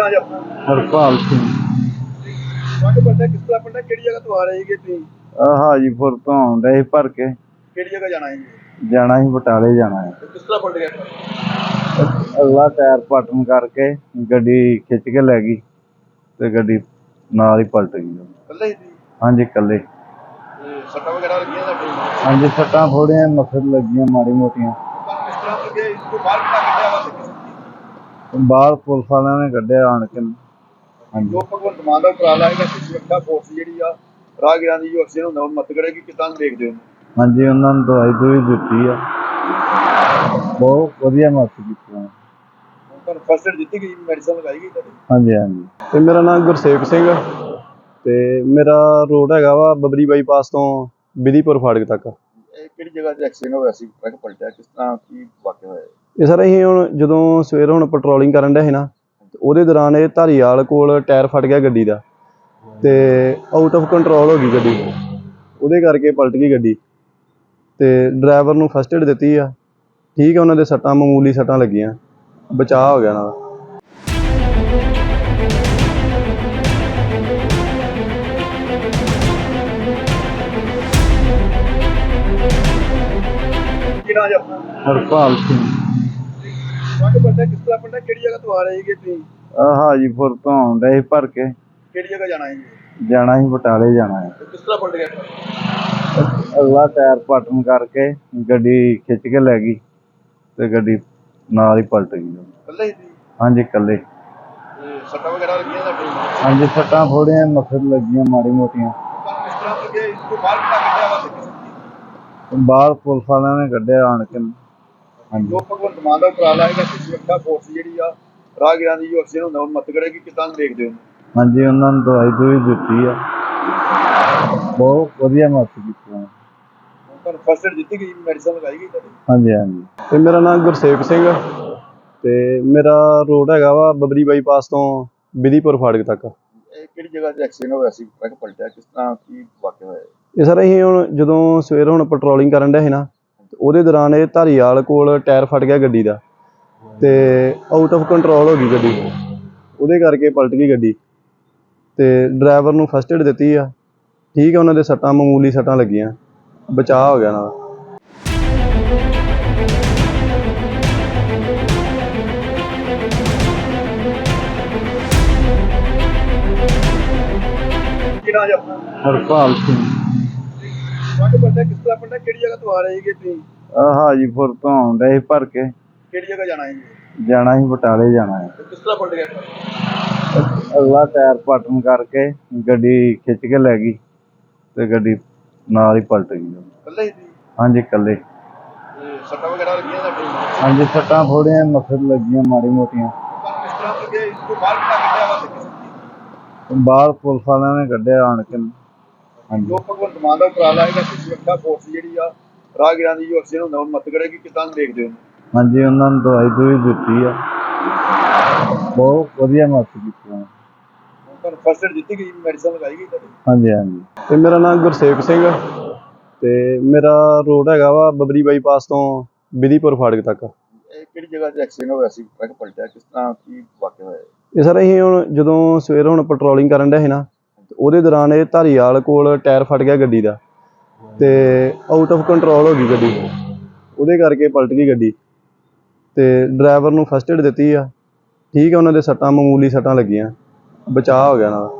ਹਰਪਾਲ ਸਿੰਘ। ਤੁਹਾਡੇ ਬੰਦਾ ਕਿਸ ਤਰ੍ਹਾਂ ਬੰਦਾ ਕਿਹੜੀ ਜਗ੍ਹਾ ਤੋਂ ਆ ਰਹੇ ਸੀਗੇ ਤੁਸੀਂ? ਆਹ ਹਾਜੀਪੁਰ ਤੋਂ ਆਉਂਦਾ ਸੀ ਭਰ ਕੇ। ਕਿਹੜੀ ਜਗ੍ਹਾ ਜਾਣਾ ਸੀ? ਜਾਣਾ ਸੀ ਬਟਾਲੇ ਜਾਣਾ ਹੈ ਤੇ ਕਿਸ ਤਰ੍ਹਾਂ ਪਲਟ ਗਿਆ? ਅਗਲਾ ਟਾਇਰ ਪਟਨ ਕਰਕੇ ਗੱਡੀ ਖਿੱਚ ਕੇ ਲੈ ਗਈ ਤੇ ਗੱਡੀ ਨਾਲ ਹੀ ਪਲਟ ਗਈ। ਕੱਲੇ ਹੀ ਸੀ ਹਾਂਜੀ ਇਕੱਲੇ। ਤੇ ਸੱਟਾਂ ਵਗੈਰਾ ਲੱਗੀਆਂ ਸਾਡੇ ਹਾਂਜੀ ਸੱਟਾਂ ਥੋੜੀਆਂ ਮਸਲ ਲੱਗੀਆਂ ਮਾੜੀ ਮੋਟੀਆਂ। ਤੁਹਾਨੂੰ ਕਿਸ ਤਰ੍ਹਾਂ ਲੱਗੇ ਇਸ ਤੋਂ ਬਾਹਰ ਕਿੱਦਾਂ ਕੱਢਿਆ ਵਾ ਤੇ ਕਿਸ- ਬਾਹਰ ਪੁਲਿਸ ਵਾਲਿਆਂ ਨੇ ਕੱਢਿਆ ਆਣ ਕੇ। ਹਾਂਜੀ। ਜੋ ਭਗਵੰਤ ਮਾਨ ਦਾ ਉਪਰਾਲਾ ਹੈਗਾ ਕਿ ਸੁਰੱਖਿਆ ਫੋਰਸ ਜਿਹੜੀ ਆ ਰਾਹਗੀਰਾਂ ਦੀ ਜੋ ਐਕਸੀਡੈਂਟ ਹੁੰਦਾ ਉਹ ਮਤ ਕਰੇਗੀ ਕਿਦਾਂ ਦੇਖਦੇ ਹੋ? ਹਾਂਜੀ ਉਹਨਾਂ ਨੂੰ ਦਵਾਈ ਦੂਈ ਦਿੱਤੀ ਆ। ਬਹੁਤ ਵਧੀਆ ਮਦਦ ਕੀਤੀ ਉਹਨਾਂ ਨੇ। ਹੁਣ ਤੁਹਾਨੂੰ ਫਸਟ ਏਡ ਦਿੱਤੀ ਗਈ ਮੈਡੀਸਨ ਲਗਾਈ ਗਈ ਤੁਹਾਡੀ? ਹਾਂਜੀ ਹਾਂਜੀ। ਤੇ ਮੇਰਾ ਨਾਮ ਗੁਰਸੇਵਕ ਸਿੰਘ ਆ। ਤੇ ਮੇਰਾ ਰੋਡ ਹੈਗਾ ਵਾ ਬਬਰੀ ਬਾਈਪਾਸ ਤੋਂ ਬਿਧੀਪੁਰ ਫਾਟਕ ਤੱਕ। ਇਹ ਕਿਹੜੀ ਜਗ੍ਹਾ ਤੇ ਐਕਸੀਡੈਂਟ ਹੋਇਆ ਸੀ? ਟਰੱਕ ਪਲਟਿਆ ਕਿਸ ਤਰ੍ਹਾਂ ਕੀ ਵਾਕਿਆ ਹੋਇਆ? ਇਹ ਸਰ ਅਸੀਂ ਹੁਣ ਜਦੋਂ ਸਵੇਰ ਹੁਣ ਪੈਟਰੋਲਿੰਗ ਕਰਨ ਡਏ ਸੀ ਨਾ ਤੇ ਉਹਦੇ ਦੌਰਾਨ ਇਹ ਧਾਰੀਵਾਲ ਕੋਲ ਟਾਇਰ ਫਟ ਗਿਆ ਗੱਡੀ ਦਾ ਤੇ ਆਊਟ ਆਫ ਕੰਟਰੋਲ ਹੋ ਗਈ ਗੱਡੀ। ਉਹਦੇ ਕਰਕੇ ਪਲਟ ਗਈ ਗੱਡੀ। ਤੇ ਡਰਾਈਵਰ ਨੂੰ ਫਸਟ ਏਡ ਦਿੱਤੀ ਆ। ਠੀਕ ਹੈ ਉਹਨਾਂ ਦੇ ਸੱਟਾਂ ਮਾਮੂਲੀ ਸੱਟਾਂ ਲੱਗੀਆਂ। ਬਚਾਅ ਹੋ ਗਿਆ ਉਹਨਾਂ ਦਾ ਕੀ ਨਾਮ ਹੈ ਆਪਣਾ? ਹਰਪਾਲ ਸਿੰਘ। ਤੁਹਾਡੇ ਬੰਦਾ ਕਿਸ ਤਰ੍ਹਾਂ ਬੰਦਾ ਕਿਹੜੀ ਜਗ੍ਹਾ ਤੋਂ ਆ ਰਹੇ ਸੀਗੇ ਤੁਸੀਂ? ਆਹ ਹਾਜੀਪੁਰ ਤੋਂ ਆਉਂਦਾ ਸੀ ਭਰ ਕੇ। ਕਿਹੜੀ ਜਗ੍ਹਾ ਜਾਣਾ ਸੀ? ਜਾਣਾ ਸੀ ਬਟਾਲੇ ਜਾਣਾ ਹੈ ਤੇ ਕਿਸ ਤਰ੍ਹਾਂ ਪਲਟ ਗਿਆ ਅਗਲਾ ਟਾਇਰ ਪਟਨ ਕਰਕੇ ਗੱਡੀ ਖਿੱਚ ਕੇ ਲੈ ਗਈ ਤੇ ਗੱਡੀ ਨਾਲ ਹੀ ਪਲਟ ਗਈ। ਕੱਲੇ ਹੀ ਸੀ ਹਾਂਜੀ ਇਕੱਲੇ। ਤੇ ਸੱਟਾਂ ਵਗੈਰਾ ਲੱਗੀਆਂ ਸਾਡੇ ਹਾਂਜੀ ਸੱਟਾਂ ਥੋੜੀਆਂ ਮਸਲ ਲੱਗੀਆਂ ਮਾੜੀ ਮੋਟੀਆਂ। ਤੁਹਾਨੂੰ ਕਿਸ ਤਰ੍ਹਾਂ ਲੱਗੇ ਇਸ ਤੋਂ ਬਾਹਰ ਕਿੱਦਾਂ ਕੱਢਿਆ ਵਾ ਤੇ ਕਿਸ- ਬਾਹਰ ਪੁਲਿਸ ਵਾਲਿਆਂ ਨੇ ਕੱਢਿਆ ਆਣ ਕੇ। ਹਾਂਜੀ ਜੋ ਭਗਵੰਤ ਮਾਨ ਦਾ ਉਪਰਾਲਾ ਹੈਗਾ ਕਿ ਸੁਰੱਖਿਆ ਫੋਰਸ ਜਿਹੜੀ ਆ ਰਾਹਗੀਰਾਂ ਦੀ ਜੋ ਐਕਸੀਡੈਂਟ ਹੁੰਦਾ ਉਹ ਮਤ ਕਰੇਗੀ ਕਿਦਾਂ ਦੇਖਦੇ ਹੋ? ਹਾਂਜੀ ਉਹਨਾਂ ਨੂੰ ਦਵਾਈ ਦੂਈ ਦਿੱਤੀ ਆ। ਬਹੁਤ ਵਧੀਆ ਮਦਦ ਕੀਤੀ ਉਹਨਾਂ ਤੁਹਾਨੂੰ ਫਸਟ ਏਡ ਦਿੱਤੀ ਗਈ ਮੈਡੀਸਨ ਲਗਾਈ ਗਈ ਤੁਹਾਡੀ? ਹਾਂਜੀ ਹਾਂਜੀ। ਤੇ ਮੇਰਾ ਨਾਮ ਗੁਰਸੇਵਕ ਸਿੰਘ ਆ ਤੇ ਮੇਰਾ ਰੋਡ ਹੈਗਾ ਵਾ ਬਬਰੀ ਬਾਈਪਾਸ ਤੋਂ ਬਿਧੀਪੁਰ ਫਾਟਕ ਤੱਕ। ਇਹ ਕਿਹੜੀ ਜਗ੍ਹਾ ਤੇ ਐਕਸੀਡੈਂਟ ਹੋਇਆ ਸੀ? ਟਰੱਕ ਪਲਟਿਆ ਕਿਸ ਤਰ੍ਹਾਂ ਕੀ ਵਾਕਿਆ ਹੋਇਆ? ਇਹ ਸਰ ਅਸੀਂ ਹੁਣ ਜਦੋਂ ਸਵੇਰ ਹੁਣ ਪੈਟਰੋਲਿੰਗ ਕਰਨ ਡਏ ਸੀ ਨਾ ਉਹਦੇ ਦੌਰਾਨ ਇਹ ਧਾਰੀਵਾਲ ਕੋਲ ਟਾਇਰ ਫਟ ਗਿਆ ਗੱਡੀ ਦਾ ਤੇ ਆਊਟ ਆਫ ਕੰਟਰੋਲ ਹੋ ਗਈ ਗੱਡੀ। ਉਹਦੇ ਕਰਕੇ ਪਲਟ ਗਈ ਗੱਡੀ। ਤੇ ਡਰਾਈਵਰ ਨੂੰ ਫਸਟ ਏਡ ਦਿੱਤੀ ਆ। ਠੀਕ ਹੈ ਉਹਨਾਂ ਦੇ ਸੱਟਾਂ ਮਾਮੂਲੀ ਸੱਟਾਂ ਲੱਗੀਆਂ। ਬਚਾਅ ਹੋ ਗਿਆ ਉਹਨਾਂ ਦਾ ਕੀ ਨਾਮ ਹੈ ਆਪਣਾ ਹਰਪਾਲ ਸਿੰਘ। ਤੁਹਾਡੇ ਬੰਦਾ ਕਿਸ ਤਰ੍ਹਾਂ ਬੰਦਾ ਕਿਹੜੀ ਜਗ੍ਹਾ ਤੋਂ ਆ ਰਹੇ ਸੀਗੇ ਤੁਸੀਂ? ਆਹ ਹਾਜੀਪੁਰ ਤੋਂ ਆਉਂਦਾ ਸੀ ਭਰ ਕੇ। ਕਿਹੜੀ ਜਗ੍ਹਾ ਜਾਣਾ ਸੀ? ਜਾਣਾ ਸੀ ਬਟਾਲੇ ਜਾਣਾ ਹੈ। ਤੇ ਕਿਸ ਤਰ੍ਹਾਂ ਪਲਟ ਗਿਆ? ਅਗਲਾ ਟਾਇਰ ਪਟਨ ਕਰਕੇ ਗੱਡੀ ਖਿੱਚ ਕੇ ਲੈ ਗਈ ਤੇ ਗੱਡੀ ਨਾਲ ਹੀ ਪਲਟ ਗਈ। ਕੱਲੇ ਹੀ ਸੀ? ਹਾਂਜੀ ਇਕੱਲੇ। ਤੇ ਸੱਟਾਂ ਵਗੈਰਾ ਲੱਗੀਆਂ ਸਾਡੇ ਹਾਂਜੀ ਸੱਟਾਂ ਥੋੜੀਆਂ ਮਸਲ ਲੱਗੀਆਂ ਮਾੜੀ ਮੋਟੀਆਂ। ਤੁਹਾਨੂੰ ਕਿਸ ਤਰ੍ਹਾਂ ਲੱਗੇ ਇਸ ਤੋਂ ਬਾਹਰ ਕਿੱਦਾਂ ਕੱਢਿਆ ਵਾ ਤੇ ਕਿਸ- ਬਾਹਰ ਪੁਲਿਸ ਵਾਲਿਆਂ ਨੇ ਕੱਢਿਆ ਆਣ ਕੇ। ਹਾਂਜੀ ਜੋ ਭਗਵੰਤ ਮਾਨ ਦਾ ਉਪਰਾਲਾ ਹੈਗਾ ਕਿ ਸੁਰੱਖਿਆ ਫੋਰਸ ਜਿਹੜੀ ਆ ਰਾਹਗੀਰਾਂ ਦੀ ਜੋ ਐਕਸੀਡੈਂਟ ਹੁੰਦਾ ਉਹ ਮਤ ਕਰੇਗੀ ਕਿਦਾਂ ਦੇਖਦੇ ਹੋ? ਹਾਂਜੀ ਉਹਨਾਂ ਨੂੰ ਦਵਾਈ ਦੂਈ ਦਿੱਤੀ ਆ। ਬਹੁਤ ਵਧੀਆ ਮਦਦ ਕੀਤੀ ਉਹਨਾਂ ਤੁਹਾਨੂੰ ਫਸਟ ਏਡ ਦਿੱਤੀ ਗਈ ਮੈਡੀਸਨ ਲਗਾਈ ਗਈ ਤੁਹਾਡੀ? ਹਾਂਜੀ ਹਾਂਜੀ। ਤੇ ਮੇਰਾ ਨਾਮ ਗੁਰਸੇਵਕ ਸਿੰਘ ਆ ਤੇ ਮੇਰਾ ਰੋਡ ਹੈਗਾ ਵਾ ਬਬਰੀ ਬਾਈਪਾਸ ਤੋਂ ਬਿਧੀਪੁਰ ਫਾਟਕ ਤੱਕ। ਇਹ ਕਿਹੜੀ ਜਗ੍ਹਾ ਤੇ ਐਕਸੀਡੈਂਟ ਹੋਇਆ ਸੀ? ਟਰੱਕ ਪਲਟਿਆ ਕਿਸ ਤਰ੍ਹਾਂ ਕੀ ਵਾਕਿਆ ਹੋਇਆ? ਇਹ ਸਰ ਅਸੀਂ ਹੁਣ ਜਦੋਂ ਸਵੇਰ ਹੁਣ ਪੈਟਰੋਲਿੰਗ ਕਰਨ ਡਏ ਸੀ ਨਾ ਉਹਦੇ ਦੌਰਾਨ ਇਹ ਧਾਰੀਵਾਲ ਕੋਲ ਟਾਇਰ ਫਟ ਗਿਆ ਗੱਡੀ ਦਾ ਤੇ ਆਊਟ ਆਫ ਕੰਟਰੋਲ ਹੋ ਗਈ ਗੱਡੀ। ਉਹਦੇ ਕਰਕੇ ਪਲਟ ਗਈ ਗੱਡੀ। ਤੇ ਡਰਾਈਵਰ ਨੂੰ ਫਸਟ ਏਡ ਦਿੱਤੀ ਆ। ਠੀਕ ਹੈ ਉਹਨਾਂ ਦੇ ਸੱਟਾਂ, ਮਾਮੂਲੀ ਸੱਟਾਂ ਲੱਗੀਆਂ। ਬਚਾਅ ਹੋ ਗਿਆ ਉਹਨਾਂ ਦਾ।